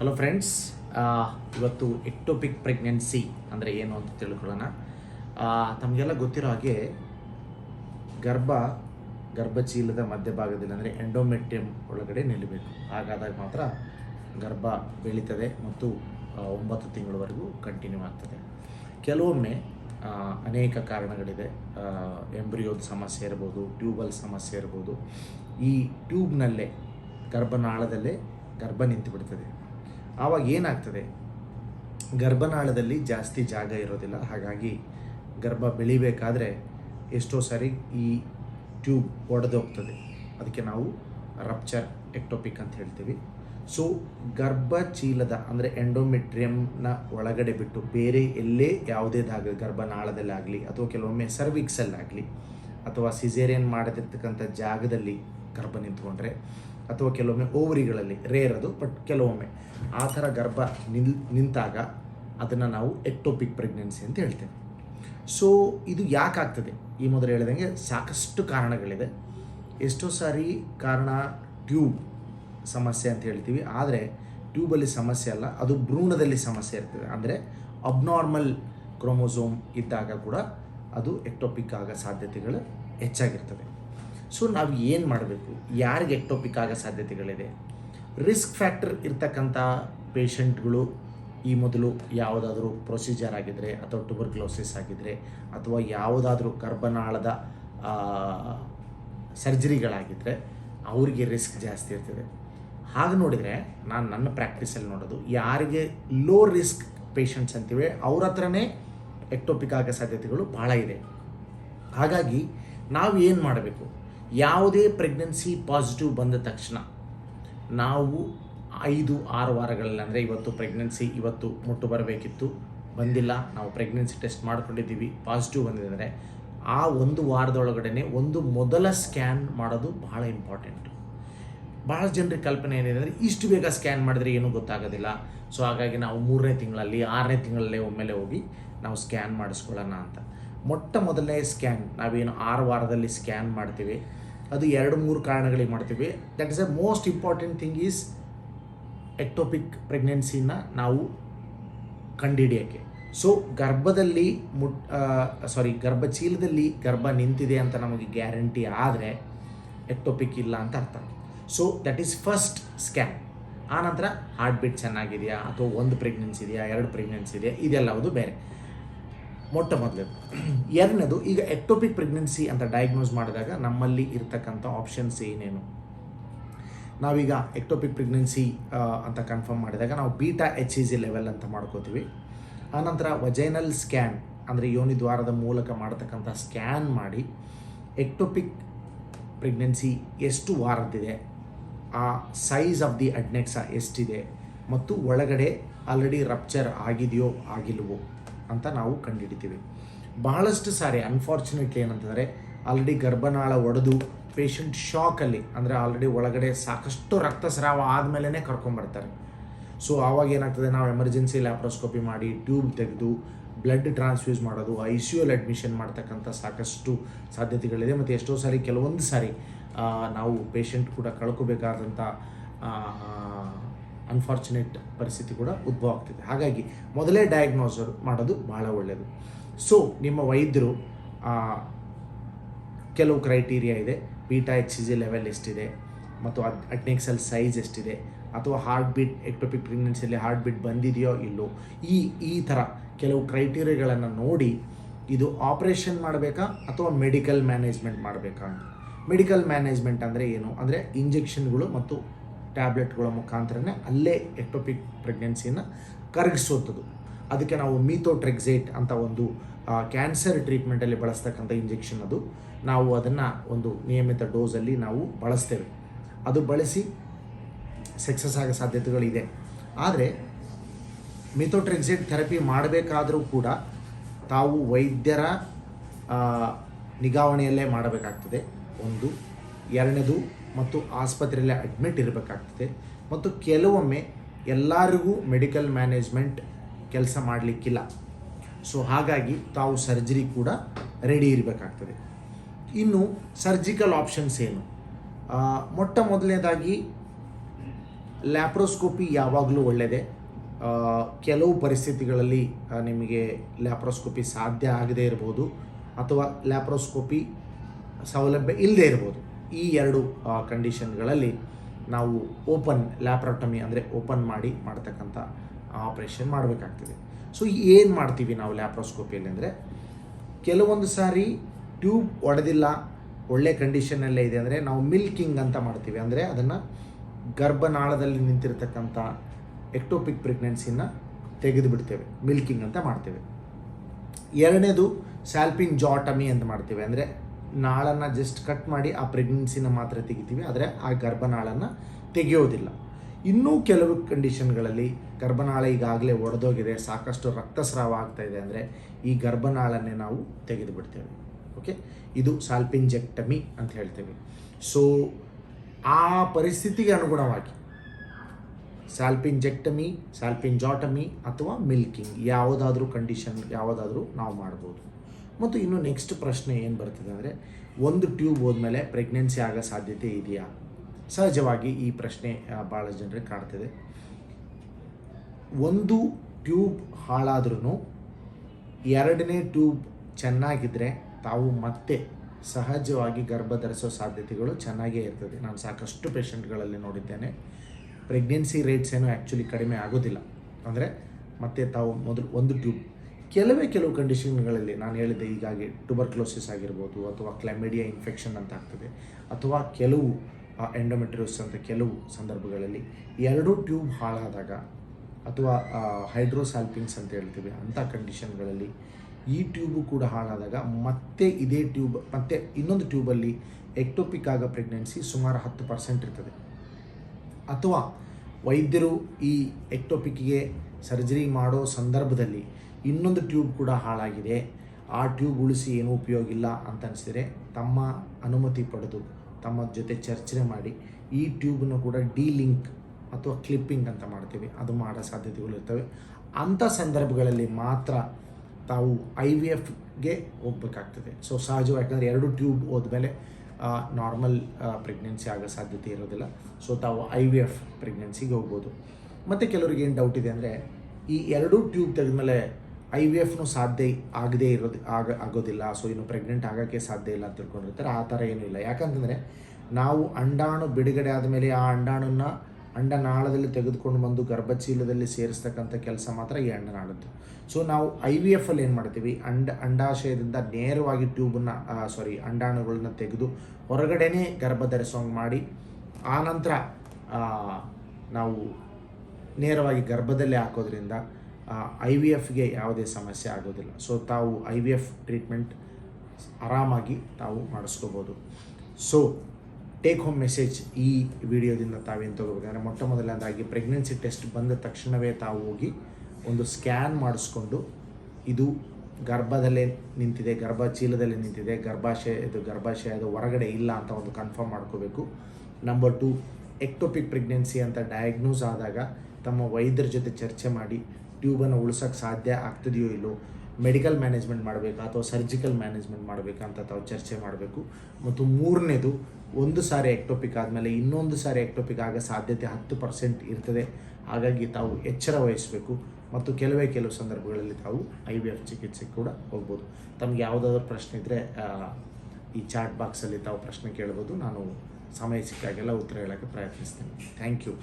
Hello friends ಇವತ್ತು ectopic pregnancy ಅಂದರೆ ಏನು ಅಂತ ತಿಳ್ಕೊಳ್ಳೋಣ. ತಮಗೆಲ್ಲ ಗೊತ್ತಿರೋ ಹಾಗೆ ಗರ್ಭ, ಗರ್ಭಚೀಲದ ಮಧ್ಯಭಾಗದಲ್ಲಿ ಅಂದರೆ ಎಂಡೋಮೆಟ್ರಿಯಂ ಒಳಗಡೆ ನಿಲ್ಲಬೇಕು. ಹಾಗಾದಾಗ ಮಾತ್ರ ಗರ್ಭ ಬೆಳೀತದೆ ಮತ್ತು ಒಂಬತ್ತು ತಿಂಗಳವರೆಗೂ ಕಂಟಿನ್ಯೂ ಆಗ್ತದೆ. ಕೆಲವೊಮ್ಮೆ ಅನೇಕ ಕಾರಣಗಳಿದೆ. ಎಂಬ್ರಿಯೋದ ಸಮಸ್ಯೆ ಇರ್ಬೋದು ಟ್ಯೂಬಲ್ ಸಮಸ್ಯೆ ಇರ್ಬೋದು. ಈ ಟ್ಯೂಬ್ನಲ್ಲೇ ಗರ್ಭನಾಳದಲ್ಲೇ ಗರ್ಭ ನಿಂತು ಬಿಡ್ತದೆ. ಆವಾಗ ಏನಾಗ್ತದೆ? ಗರ್ಭನಾಳದಲ್ಲಿ ಜಾಸ್ತಿ ಜಾಗ ಇರೋದಿಲ್ಲ. ಹಾಗಾಗಿ ಗರ್ಭ ಬೆಳಿಬೇಕಾದ್ರೆ ಎಷ್ಟೋ ಸಾರಿ ಈ ಟ್ಯೂಬ್ ಒಡೆದೋಗ್ತದೆ. ಅದಕ್ಕೆ ನಾವು ರಪ್ಚರ್ ಎಕ್ಟೋಪಿಕ್ ಅಂತ ಹೇಳ್ತೀವಿ. ಸೊ ಗರ್ಭಚೀಲದ ಅಂದರೆ ಎಂಡೋಮೆಟ್ರಿಯಮ್ನ ಒಳಗಡೆ ಬಿಟ್ಟು ಬೇರೆ ಎಲ್ಲೇ ಯಾವುದೇ ದಾಗ ಗರ್ಭನಾಳದಲ್ಲಾಗಲಿ ಅಥವಾ ಕೆಲವೊಮ್ಮೆ ಸರ್ವಿಕ್ಸಲ್ಲಾಗಲಿ ಅಥವಾ ಸಿಜೇರಿಯನ್ ಮಾಡದಿರ್ತಕ್ಕಂಥ ಜಾಗದಲ್ಲಿ ಗರ್ಭ ನಿಂತ್ಕೊಂಡ್ರೆ ಅಥವಾ ಕೆಲವೊಮ್ಮೆ ಓವರಿಗಳಲ್ಲಿ ರೇರ್ ಅದು ಬಟ್ ಕೆಲವೊಮ್ಮೆ. ಆ ಥರ ಗರ್ಭ ನಿಂತಾಗ ಅದನ್ನು ನಾವು ಎಕ್ಟೋಪಿಕ್ ಪ್ರೆಗ್ನೆನ್ಸಿ ಅಂತ ಹೇಳ್ತೇವೆ. ಸೊ ಇದು ಯಾಕಾಗ್ತದೆ? ಈ ಮೊದಲು ಹೇಳಿದಂಗೆ ಸಾಕಷ್ಟು ಕಾರಣಗಳಿದೆ. ಎಷ್ಟೋ ಸಾರಿ ಕಾರಣ ಟ್ಯೂಬ್ ಸಮಸ್ಯೆ ಅಂತ ಹೇಳ್ತೀವಿ. ಆದರೆ ಟ್ಯೂಬಲ್ಲಿ ಸಮಸ್ಯೆ ಅಲ್ಲ, ಅದು ಭ್ರೂಣದಲ್ಲಿ ಸಮಸ್ಯೆ ಇರ್ತದೆ. ಅಂದರೆ ಅಬ್ನಾರ್ಮಲ್ ಕ್ರೋಮೋಸೋಮ್ ಇದ್ದಾಗ ಕೂಡ ಅದು ಎಕ್ಟೋಪಿಕ್ ಆಗೋ ಸಾಧ್ಯತೆಗಳು ಹೆಚ್ಚಾಗಿರ್ತದೆ ಸೊ ನಾವು ಏನು ಮಾಡಬೇಕು? ಯಾರಿಗೆ ಎಕ್ಟೋಪಿಕ್ ಆಗೋ ಸಾಧ್ಯತೆಗಳಿದೆ? ರಿಸ್ಕ್ ಫ್ಯಾಕ್ಟರ್ ಇರ್ತಕ್ಕಂಥ ಪೇಷಂಟ್ಗಳು ಈ ಮೊದಲು ಯಾವುದಾದ್ರೂ ಪ್ರೊಸೀಜರ್ ಆಗಿದ್ದರೆ ಅಥವಾ ಟ್ಯೂಬರ್ಕ್ಲೋಸಿಸ್ ಆಗಿದ್ದರೆ ಅಥವಾ ಯಾವುದಾದ್ರೂ ಗರ್ಭನಾಳದ ಸರ್ಜರಿಗಳಾಗಿದ್ದರೆ ಅವರಿಗೆ ರಿಸ್ಕ್ ಜಾಸ್ತಿ ಇರ್ತದೆ. ಹಾಗೆ ನೋಡಿದರೆ ನಾನು ನನ್ನ ಪ್ರಾಕ್ಟೀಸಲ್ಲಿ ನೋಡೋದು, ಯಾರಿಗೆ ಲೋ ರಿಸ್ಕ್ ಪೇಷಂಟ್ಸ್ ಅಂತೀವಿ, ಅವ್ರ ಹತ್ರನೇ ಎಕ್ಟೋಪಿಕ್ ಆಗೋ ಸಾಧ್ಯತೆಗಳು ಭಾಳ ಇದೆ. ಹಾಗಾಗಿ ನಾವು ಏನು ಮಾಡಬೇಕು? ಯಾವುದೇ ಪ್ರೆಗ್ನೆನ್ಸಿ ಪಾಸಿಟಿವ್ ಬಂದ ತಕ್ಷಣ ನಾವು ಐದು, ಆರು ವಾರಗಳಲ್ಲಿ ಅಂದರೆ ಇವತ್ತು ಪ್ರೆಗ್ನೆನ್ಸಿ ಇವತ್ತು ಮುಟ್ಟು ಬರಬೇಕಿತ್ತು. ಬಂದಿಲ್ಲ. ನಾವು ಪ್ರೆಗ್ನೆನ್ಸಿ ಟೆಸ್ಟ್ ಮಾಡ್ಕೊಂಡಿದ್ದೀವಿ. ಪಾಸಿಟಿವ್ ಬಂದಿದ್ದಾರೆ. ಆ ಒಂದು ವಾರದೊಳಗಡೆ ಒಂದು ಮೊದಲ ಸ್ಕ್ಯಾನ್ ಮಾಡೋದು ಬಹಳ ಇಂಪಾರ್ಟೆಂಟ್ ಭಾಳ ಜನರಿಗೆ ಕಲ್ಪನೆ ಏನಿದೆ ಅಂದರೆ ಇಷ್ಟು ಬೇಗ ಸ್ಕ್ಯಾನ್ ಮಾಡಿದ್ರೆ ಏನೂ ಗೊತ್ತಾಗೋದಿಲ್ಲ. ಸೊ ಹಾಗಾಗಿ ನಾವು ಮೂರನೇ ತಿಂಗಳಲ್ಲಿ, ಆರನೇ ತಿಂಗಳಲ್ಲೇ ಒಮ್ಮೆಲೆ ಹೋಗಿ ನಾವು ಸ್ಕ್ಯಾನ್ ಮಾಡಿಸ್ಕೊಳ್ಳೋಣ ಅಂತ. ಮೊಟ್ಟ ಮೊದಲನೇ ಸ್ಕ್ಯಾನ್ ನಾವೇನು ಆರು ವಾರದಲ್ಲಿ ಸ್ಕ್ಯಾನ್ ಮಾಡ್ತೀವಿ. ಅದು ಎರಡು ಮೂರು ಕಾರಣಗಳಿಗೆ ಮಾಡ್ತೀವಿ. That is a most important thing is ectopic ಪ್ರೆಗ್ನೆನ್ಸಿನ ನಾವು ಕಂಡುಹಿಡಿಯೋಕ್ಕೆ. ಸೊ ಗರ್ಭದಲ್ಲಿ ಮುಟ್ ಸಾರಿ ಗರ್ಭಚೀಲದಲ್ಲಿ ಗರ್ಭ ನಿಂತಿದೆ ಅಂತ ನಮಗೆ ಗ್ಯಾರಂಟಿ ಆದರೆ ಎಕ್ಟೋಪಿಕ್ ಇಲ್ಲ ಅಂತ ಅರ್ಥ. So that is first scan ಆನಂತರ ಹಾರ್ಟ್ ಬೀಟ್ ಚೆನ್ನಾಗಿದೆಯಾ? ಅಥವಾ ಒಂದು ಪ್ರೆಗ್ನೆನ್ಸಿ ಇದೆಯಾ? ಎರಡು ಪ್ರೆಗ್ನೆನ್ಸಿ ಇದೆಯಾ? ಇದೆಲ್ಲವುದು ಬೇರೆ. ಮೊಟ್ಟ ಮೊದಲೇದು ಎರಡನೇದು, ಈಗ ಎಕ್ಟೋಪಿಕ್ ಪ್ರೆಗ್ನೆನ್ಸಿ ಅಂತ ಡಯಾಗ್ನೋಸ್ ಮಾಡಿದಾಗ ನಮ್ಮಲ್ಲಿ ಇರ್ತಕ್ಕಂಥ ಆಪ್ಷನ್ಸ್ ಏನೇನು? ನಾವೀಗ ಎಕ್ಟೋಪಿಕ್ ಪ್ರೆಗ್ನೆನ್ಸಿ ಅಂತ ಕನ್ಫರ್ಮ್ ಮಾಡಿದಾಗ ನಾವು beta H C G level ಅಂತ ಮಾಡ್ಕೋತೀವಿ. ಆನಂತರ ವಜೈನಲ್ ಸ್ಕ್ಯಾನ್ ಅಂದರೆ ಯೋನಿ ದ್ವಾರದ ಮೂಲಕ ಮಾಡತಕ್ಕಂಥ ಸ್ಕ್ಯಾನ್ ಮಾಡಿ ಎಕ್ಟೋಪಿಕ್ ಪ್ರೆಗ್ನೆನ್ಸಿ ಎಷ್ಟು ವಾರದ್ದಿದೆ, ಆ ಸೈಜ್ ಆಫ್ ದಿ ಅಡ್ನೆಕ್ಸ ಎಷ್ಟಿದೆ, ಮತ್ತು ಒಳಗಡೆ ಆಲ್ರೆಡಿ ರಪ್ಚರ್ ಆಗಿದೆಯೋ, ಆಗಿಲ್ವೋ. ಅಂತ ನಾವು ಕಂಡುಹಿಡಿತೀವಿ. ಬಹಳಷ್ಟು ಸಾರಿ ಅನ್ಫಾರ್ಚುನೇಟ್ಲಿ ಏನಂತಂದರೆ ಆಲ್ರೆಡಿ ಗರ್ಭನಾಳ ಒಡೆದು ಪೇಷಂಟ್ ಶಾಕಲ್ಲಿ ಅಂದರೆ ಆಲ್ರೆಡಿ ಒಳಗಡೆ ಸಾಕಷ್ಟು ರಕ್ತಸ್ರಾವ ಆದಮೇಲೆ ಕರ್ಕೊಂಬರ್ತಾರೆ ಸೊ ಆವಾಗ ಏನಾಗ್ತದೆ, ನಾವು ಎಮರ್ಜೆನ್ಸಿ ಲ್ಯಾಪ್ರೋಸ್ಕೋಪಿ ಮಾಡಿ ಟ್ಯೂಬ್ ತೆಗೆದು ಬ್ಲಡ್ ಟ್ರಾನ್ಸ್ಫ್ಯೂಸ್ ಮಾಡೋದು ಐ ಸಿ ಯುಲ್ ಅಡ್ಮಿಷನ್ ಮಾಡ್ತಕ್ಕಂಥ ಸಾಕಷ್ಟು ಸಾಧ್ಯತೆಗಳಿದೆ. ಮತ್ತು ಎಷ್ಟೋ ಸಾರಿ, ಕೆಲವೊಂದು ಸಾರಿ ನಾವು ಪೇಷಂಟ್ ಕೂಡ ಕಳ್ಕೋಬೇಕಾದಂಥ ಅನ್ಫಾರ್ಚುನೇಟ್ ಪರಿಸ್ಥಿತಿ ಕೂಡ ಉದ್ಭವ ಆಗ್ತಿದೆ ಹಾಗಾಗಿ ಮೊದಲೇ ಡಯಾಗ್ನೋಸ್ ಮಾಡೋದು ಬಹಳ ಒಳ್ಳೆಯದು ಸೊ ನಿಮ್ಮ ವೈದ್ಯರು ಕೆಲವು ಕ್ರೈಟೀರಿಯಾ ಇದೆ. Beta H C G level ಎಷ್ಟಿದೆ, ಮತ್ತು ಅಡ್ ಅಡ್ನೆಕ್ಸಲ್ ಸೈಜ್ ಎಷ್ಟಿದೆ, ಅಥವಾ ಹಾರ್ಟ್ ಬೀಟ್ ಎಕ್ಟೋಪಿಕ್ ಪ್ರೆಗ್ನೆನ್ಸಿಯಲ್ಲಿ ಹಾರ್ಟ್ ಬೀಟ್ ಬಂದಿದೆಯೋ ಇಲ್ಲೋ, ಈ ಈ ಥರ ಕೆಲವು ಕ್ರೈಟೀರಿಯಾಗಳನ್ನು ನೋಡಿ ಇದು ಆಪ್ರೇಷನ್ ಮಾಡಬೇಕಾ ಅಥವಾ ಮೆಡಿಕಲ್ ಮ್ಯಾನೇಜ್ಮೆಂಟ್ ಮಾಡಬೇಕಾ ಮೆಡಿಕಲ್ ಮ್ಯಾನೇಜ್ಮೆಂಟ್ ಅಂದರೆ ಏನು? ಅಂದರೆ ಇಂಜೆಕ್ಷನ್ಗಳು ಮತ್ತು ಟ್ಯಾಬ್ಲೆಟ್ಗಳ ಮುಖಾಂತರನೇ ಅಲ್ಲೇ ಎಕ್ಟೋಪಿಕ್ ಪ್ರೆಗ್ನೆನ್ಸಿಯನ್ನು ಕರಗಿಸುವಂಥದ್ದು ಅದಕ್ಕೆ ನಾವು ಮೀಥೋಟ್ರೆಕ್ಸೇಟ್ ಅಂತ ಒಂದು ಕ್ಯಾನ್ಸರ್ ಟ್ರೀಟ್ಮೆಂಟಲ್ಲಿ ಬಳಸ್ತಕ್ಕಂಥ ಇಂಜೆಕ್ಷನ್ ಅದು. ನಾವು ಅದನ್ನು ಒಂದು ನಿಯಮಿತ ಡೋಸಲ್ಲಿ ನಾವು ಬಳಸ್ತೇವೆ. ಅದು ಬಳಸಿ ಸಕ್ಸಸ್ ಆಗೋ ಸಾಧ್ಯತೆಗಳಿದೆ. ಆದರೆ ಮಿಥೋಟ್ರೆಕ್ಸೇಟ್ ಥೆರಪಿ ಮಾಡಬೇಕಾದರೂ ಕೂಡ ತಾವು ವೈದ್ಯರ ನಿಗಾವಣೆಯಲ್ಲೇ ಮಾಡಬೇಕಾಗ್ತದೆ. ಒಂದು. ಎರಡನೇದು ಮತ್ತು ಆಸ್ಪತ್ರೆಯಲ್ಲಿ ಅಡ್ಮಿಟ್ ಇರಬೇಕಾಗ್ತದೆ. ಮತ್ತು ಕೆಲವೊಮ್ಮೆ ಎಲ್ಲರಿಗೂ ಮೆಡಿಕಲ್ ಮ್ಯಾನೇಜ್ಮೆಂಟ್ ಕೆಲಸ ಮಾಡಲಿಕ್ಕಿಲ್ಲ. ಸೊ ಹಾಗಾಗಿ ತಾವು ಸರ್ಜರಿ ಕೂಡ ರೆಡಿ ಇರಬೇಕಾಗ್ತದೆ. ಇನ್ನು ಸರ್ಜಿಕಲ್ ಆಪ್ಷನ್ಸ್ ಏನು? ಮೊಟ್ಟ ಮೊದಲನೇದಾಗಿ ಲ್ಯಾಪ್ರೋಸ್ಕೋಪಿ ಯಾವಾಗಲೂ ಒಳ್ಳೆಯದೇ ಕೆಲವು ಪರಿಸ್ಥಿತಿಗಳಲ್ಲಿ ನಿಮಗೆ ಲ್ಯಾಪ್ರೋಸ್ಕೋಪಿ ಸಾಧ್ಯ ಆಗದೇ ಇರ್ಬೋದು. ಅಥವಾ ಲ್ಯಾಪ್ರೋಸ್ಕೋಪಿ ಸೌಲಭ್ಯ ಇಲ್ಲದೇ ಇರ್ಬೋದು. ಈ ಎರಡು ಕಂಡೀಷನ್ಗಳಲ್ಲಿ ನಾವು ಓಪನ್ ಲ್ಯಾಪ್ರಾಟಮಿ ಅಂದರೆ ಓಪನ್ ಮಾಡಿ ಮಾಡ್ತಕ್ಕಂಥ ಆಪ್ರೇಷನ್ ಮಾಡಬೇಕಾಗ್ತದೆ. ಸೊ ಏನು ಮಾಡ್ತೀವಿ ನಾವು ಲ್ಯಾಪ್ರೋಸ್ಕೋಪಿಯಲ್ಲಿ ಅಂದರೆ, ಕೆಲವೊಂದು ಸಾರಿ ಟ್ಯೂಬ್ ಒಡೆದಿಲ್ಲ, ಒಳ್ಳೆ ಕಂಡೀಷನಲ್ಲೇ ಇದೆ ಅಂದರೆ ನಾವು ಮಿಲ್ಕಿಂಗ್ ಅಂತ ಮಾಡ್ತೀವಿ. ಅಂದರೆ ಅದನ್ನು ಗರ್ಭನಾಳದಲ್ಲಿ ನಿಂತಿರ್ತಕ್ಕಂಥ ಎಕ್ಟೋಪಿಕ್ ಪ್ರೆಗ್ನೆನ್ಸಿನ ತೆಗೆದು ಬಿಡ್ತೇವೆ ಮಿಲ್ಕಿಂಗ್ ಅಂತ ಮಾಡ್ತೇವೆ. ಎರಡನೇದು ಸ್ಯಾಲ್ಪಿನ್ ಜಾಟಮಿ ಅಂತ ಮಾಡ್ತೇವೆ. ಅಂದರೆ ನಾಳನ್ನು ಜಸ್ಟ್ ಕಟ್ ಮಾಡಿ ಆ ಪ್ರೆಗ್ನೆನ್ಸಿನ ಮಾತ್ರ ತೆಗಿತೀವಿ. ಆದರೆ ಆ ಗರ್ಭನಾಳನ್ನು ತೆಗೆಯೋದಿಲ್ಲ. ಇನ್ನೂ ಕೆಲವು ಕಂಡೀಷನ್ಗಳಲ್ಲಿ ಗರ್ಭನಾಳ ಈಗಾಗಲೇ ಒಡೆದೋಗಿದೆ. ಸಾಕಷ್ಟು ರಕ್ತಸ್ರಾವ ಆಗ್ತಾ ಇದೆ ಅಂದರೆ ಈ ಗರ್ಭನಾಳನ್ನೇ ನಾವು ತೆಗೆದು ಬಿಡ್ತೇವೆ ಓಕೆ ಇದು ಸಾಲ್ಪಿಂಜೆಕ್ಟಮಿ ಅಂತ ಹೇಳ್ತೇವೆ. ಸೊ ಆ ಪರಿಸ್ಥಿತಿಗೆ ಅನುಗುಣವಾಗಿ ಸ್ಯಾಲ್ಪಿಂಜೆಕ್ಟಮಿ ಸ್ಯಾಲ್ಪಿಂಜಾಟಮಿ ಅಥವಾ ಮಿಲ್ಕಿಂಗ್, ಯಾವುದಾದ್ರೂ ಕಂಡೀಷನ್ ಯಾವುದಾದ್ರೂ ನಾವು ಮಾಡ್ಬೋದು. ಮತ್ತು ಇನ್ನು ನೆಕ್ಸ್ಟ್ ಪ್ರಶ್ನೆ ಏನು ಬರ್ತದೆ ಅಂದರೆ ಒಂದು ಟ್ಯೂಬ್ ಹೋದ್ಮೇಲೆ ಪ್ರೆಗ್ನೆನ್ಸಿ ಆಗೋ ಸಾಧ್ಯತೆ ಇದೆಯಾ? ಸಹಜವಾಗಿ ಈ ಪ್ರಶ್ನೆ ಭಾಳ ಜನರಿಗೆ ಕಾಡ್ತಿದೆ ಒಂದು ಟ್ಯೂಬ್ ಹಾಳಾದ್ರೂ ಎರಡನೇ ಟ್ಯೂಬ್ ಚೆನ್ನಾಗಿದ್ದರೆ ತಾವು ಮತ್ತೆ ಸಹಜವಾಗಿ ಗರ್ಭ ಧರಿಸೋ ಸಾಧ್ಯತೆಗಳು ಚೆನ್ನಾಗೇ ಇರ್ತದೆ. ನಾನು ಸಾಕಷ್ಟು ಪೇಷಂಟ್ಗಳಲ್ಲಿ ನೋಡಿದ್ದೇನೆ. ಪ್ರೆಗ್ನೆನ್ಸಿ ರೇಟ್ಸ್ ಏನು ಆ್ಯಕ್ಚುಲಿ ಕಡಿಮೆ ಆಗೋದಿಲ್ಲ. ಅಂದರೆ ಮತ್ತೆ ತಾವು ಮೊದಲು ಒಂದು ಟ್ಯೂಬ್ ಕೆಲವೇ ಕೆಲವು ಕಂಡೀಷನ್ಗಳಲ್ಲಿ ನಾನು ಹೇಳಿದ್ದೆ ಹೀಗಾಗಿ ಟ್ಯೂಬರ್ಕ್ಲೋಸಿಸ್ ಆಗಿರ್ಬೋದು ಅಥವಾ ಕ್ಲೈಮೇಡಿಯಾ ಇನ್ಫೆಕ್ಷನ್ ಅಂತ ಆಗ್ತದೆ ಅಥವಾ ಕೆಲವು ಎಂಡೋಮೆಟ್ರಿಯೋಸ್ ಅಂತ ಕೆಲವು ಸಂದರ್ಭಗಳಲ್ಲಿ ಎರಡೂ ಟ್ಯೂಬ್ ಹಾಳಾದಾಗ ಅಥವಾ ಹೈಡ್ರೋಸಾಲ್ಪಿನ್ಸ್ ಅಂತ ಹೇಳ್ತೀವಿ ಅಂಥ ಕಂಡೀಷನ್ಗಳಲ್ಲಿ ಈ ಟ್ಯೂಬು ಕೂಡ ಹಾಳಾದಾಗ ಮತ್ತೆ ಇದೇ ಟ್ಯೂಬ್ ಮತ್ತೆ ಇನ್ನೊಂದು ಟ್ಯೂಬಲ್ಲಿ ಎಕ್ಟೋಪಿಕ್ ಆಗ ಪ್ರೆಗ್ನೆನ್ಸಿ ಸುಮಾರು ಹತ್ತು ಪರ್ಸೆಂಟ್ ಇರ್ತದೆ. ಅಥವಾ ವೈದ್ಯರು ಈ ಎಕ್ಟೋಪಿಕ್ಗೆ ಸರ್ಜರಿ ಮಾಡೋ ಸಂದರ್ಭದಲ್ಲಿ ಇನ್ನೊಂದು ಟ್ಯೂಬ್ ಕೂಡ ಹಾಳಾಗಿದೆ. ಆ ಟ್ಯೂಬ್ ಉಳಿಸಿ ಏನೂ ಉಪಯೋಗ ಇಲ್ಲ ಅಂತ ಅನಿಸಿದರೆ ತಮ್ಮ ಅನುಮತಿ ಪಡೆದು ತಮ್ಮ ಜೊತೆ ಚರ್ಚೆ ಮಾಡಿ ಈ ಟ್ಯೂಬನ್ನು ಕೂಡ ಡಿ ಲಿಂಕ್ ಅಥವಾ ಕ್ಲಿಪ್ಪಿಂಗ್ ಅಂತ ಮಾಡ್ತೀವಿ. ಅದು ಮಾಡೋ ಸಾಧ್ಯತೆಗಳು ಇರ್ತವೆ. ಅಂಥ ಸಂದರ್ಭಗಳಲ್ಲಿ ಮಾತ್ರ ತಾವು ಐ ವಿ ಎಫ್ಗೆ ಹೋಗ್ಬೇಕಾಗ್ತದೆ. ಸೊ ಸಹಜವಾಗಿ ಯಾಕಂದರೆ ಎರಡು ಟ್ಯೂಬ್ ಹೋದ್ಮೇಲೆ ನಾರ್ಮಲ್ ಪ್ರೆಗ್ನೆನ್ಸಿ ಆಗೋ ಸಾಧ್ಯತೆ ಇರೋದಿಲ್ಲ. ಸೊ ತಾವು ಐ ವಿ ಎಫ್ ಪ್ರೆಗ್ನೆನ್ಸಿಗೆ ಹೋಗ್ಬೋದು. ಮತ್ತು ಕೆಲವರಿಗೆ ಏನು ಡೌಟ್ ಇದೆ ಅಂದರೆ, ಈ ಎರಡೂ ಟ್ಯೂಬ್ ತೆಗೆದ್ಮೇಲೆ ಐ ವಿ ಎಫ್ನು ಸಾಧ್ಯ ಆಗದೇ ಇರೋದು ಆಗ, ಆಗೋದಿಲ್ಲ. ಸೊ ಇನ್ನು ಪ್ರೆಗ್ನೆಂಟ್ ಆಗೋಕ್ಕೆ ಸಾಧ್ಯ ಇಲ್ಲ ಅಂತ ತಿಳ್ಕೊಂಡಿರ್ತಾರೆ. ಆ ಥರ ಏನೂ ಇಲ್ಲ. ಯಾಕಂತಂದರೆ, ನಾವು ಅಂಡಾಣು ಬಿಡುಗಡೆ ಆದಮೇಲೆ ಆ ಅಂಡಾಣುನ ಅಂಡನಾಳದಲ್ಲಿ ತೆಗೆದುಕೊಂಡು ಬಂದು ಗರ್ಭಚೀಲದಲ್ಲಿ ಸೇರಿಸ್ತಕ್ಕಂಥ ಕೆಲಸ ಮಾತ್ರ ಈ ಅಂಡನಾಳದ್ದು ಸೊ ನಾವು ಐ ವಿ ಎಫ್ ಅಲ್ಲಿ ಏನು ಮಾಡ್ತೀವಿ? ಅಂಡ, ಅಂಡಾಶಯದಿಂದ ನೇರವಾಗಿ ಟ್ಯೂಬನ್ನು ಸಾರಿ ಅಂಡಾಣುಗಳನ್ನ ತೆಗೆದು ಹೊರಗಡೆನೇ ಗರ್ಭ ಧರಿಸೋಂಗೆ ಮಾಡಿ ಆನಂತರ ನಾವು ನೇರವಾಗಿ ಗರ್ಭದಲ್ಲೇ ಹಾಕೋದ್ರಿಂದ ಐ ವಿ ಎಫ್ಗೆ ಯಾವುದೇ ಸಮಸ್ಯೆ ಆಗೋದಿಲ್ಲ. ಸೊ ತಾವು ಐ ವಿ ಎಫ್ ಟ್ರೀಟ್ಮೆಂಟ್ ಆರಾಮಾಗಿ ತಾವು ಮಾಡಿಸ್ಕೋಬೋದು. ಸೊ ಟೇಕ್ ಹೋಮ್ ಮೆಸೇಜ್ ಈ ವಿಡಿಯೋದಿಂದ ತಾವೇನು ತೊಗೋಬೇಕಂದ್ರೆ ಮೊಟ್ಟ ಮೊದಲನೇದಾಗಿ ಪ್ರೆಗ್ನೆನ್ಸಿ ಟೆಸ್ಟ್ ಬಂದ ತಕ್ಷಣವೇ ತಾವು ಹೋಗಿ ಒಂದು ಸ್ಕ್ಯಾನ್ ಮಾಡಿಸ್ಕೊಂಡು, ಇದು ಗರ್ಭದಲ್ಲೇ ನಿಂತಿದೆ, ಗರ್ಭಚೀಲದಲ್ಲಿ ನಿಂತಿದೆ, ಗರ್ಭಾಶಯ, ಇದು ಗರ್ಭಾಶಯದ ಹೊರಗಡೆ ಇಲ್ಲ ಅಂತ ಒಂದು ಕನ್ಫರ್ಮ್ ಮಾಡ್ಕೋಬೇಕು. ನಂಬರ್ ಟು ಎಕ್ಟೋಪಿಕ್ ಪ್ರೆಗ್ನೆನ್ಸಿ ಅಂತ ಡಯಾಗ್ನೋಸ್ ಆದಾಗ ತಮ್ಮ ವೈದ್ಯರ ಜೊತೆ ಚರ್ಚೆ ಮಾಡಿ ಟ್ಯೂಬನ್ನು ಉಳಿಸೋಕ್ಕೆ ಸಾಧ್ಯ ಆಗ್ತದೆಯೋ ಇಲ್ಲೋ ಮೆಡಿಕಲ್ ಮ್ಯಾನೇಜ್ಮೆಂಟ್ ಮಾಡಬೇಕಾ ಅಥವಾ ಸರ್ಜಿಕಲ್ ಮ್ಯಾನೇಜ್ಮೆಂಟ್ ಮಾಡಬೇಕಾ ಅಂತ ತಾವು ಚರ್ಚೆ ಮಾಡಬೇಕು. ಮತ್ತು ಮೂರನೇದು, ಒಂದು ಸಾರಿ ಎಕ್ಟೋಪಿಕ್ ಆದಮೇಲೆ ಇನ್ನೊಂದು ಸಾರಿ ಎಕ್ಟೋಪಿಕ್ ಆಗೋ ಸಾಧ್ಯತೆ ಹತ್ತು ಪರ್ಸೆಂಟ್ ಇರ್ತದೆ. ಹಾಗಾಗಿ ತಾವು ಎಚ್ಚರ ವಹಿಸಬೇಕು. ಮತ್ತು ಕೆಲವೇ ಕೆಲವು ಸಂದರ್ಭಗಳಲ್ಲಿ ತಾವು ಐ ವಿ ಎಫ್ ಚಿಕಿತ್ಸೆ ಕೂಡ ಹೋಗ್ಬೋದು. ತಮಗೆ ಯಾವುದಾದ್ರೂ ಪ್ರಶ್ನೆ ಇದ್ದರೆ ಈ ಚಾಟ್ ಬಾಕ್ಸಲ್ಲಿ ತಾವು ಪ್ರಶ್ನೆ ಕೇಳ್ಬೋದು. ನಾನು ಸಮಯ ಸಿಕ್ಕಾಗೆಲ್ಲ ಉತ್ತರ ಹೇಳೋಕ್ಕೆ ಪ್ರಯತ್ನಿಸ್ತೇನೆ. Thank you.